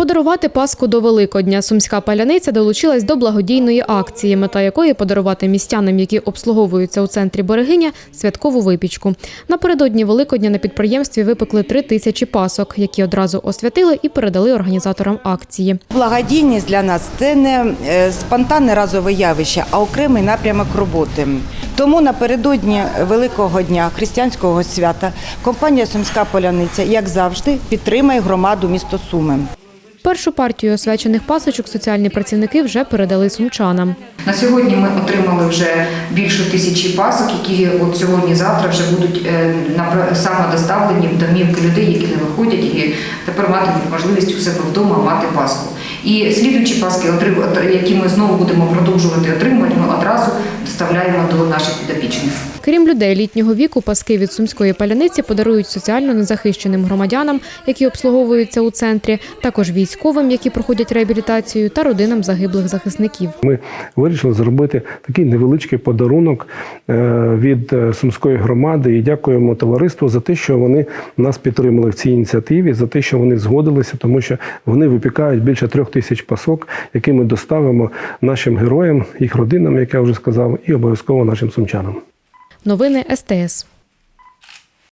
Подарувати Пасху до Великодня. Сумська паляниця долучилась до благодійної акції, мета якої подарувати містянам, які обслуговуються у центрі Берегиня, святкову випічку. Напередодні Великодня на підприємстві випекли три тисячі пасок, які одразу освятили і передали організаторам акції. Благодійність для нас це не е, спонтанне разове явище, а окремий напрямок роботи. Тому напередодні Великого дня християнського свята компанія Сумська Поляниця, як завжди, підтримує громаду місто Суми. Першу партію освячених пасочок соціальні працівники вже передали сумчанам. На сьогодні ми отримали вже більше тисячі пасок, які от сьогодні-завтра вже будуть е, напра- саме доставлені в домівки людей, які не виходять, і тепер матимуть можливість у себе вдома мати паску. І слідуючі паски, які ми знову будемо продовжувати отримувати, ми одразу доставляємо до наших підопічних. Крім людей літнього віку, паски від сумської паляниці подарують соціально незахищеним громадянам, які обслуговуються у центрі, також військовим, які проходять реабілітацію, та родинам загиблих захисників. Ми вирішили зробити такий невеличкий подарунок е, від е, сумської громади і дякуємо товариству за те, що вони нас підтримали в цій ініціативі, за те, що вони згодилися, тому що вони випікають більше трьох тисяч пасок, які ми доставимо нашим героям, їх родинам, як я вже сказав, і обов'язково нашим сумчанам. Новини СТС.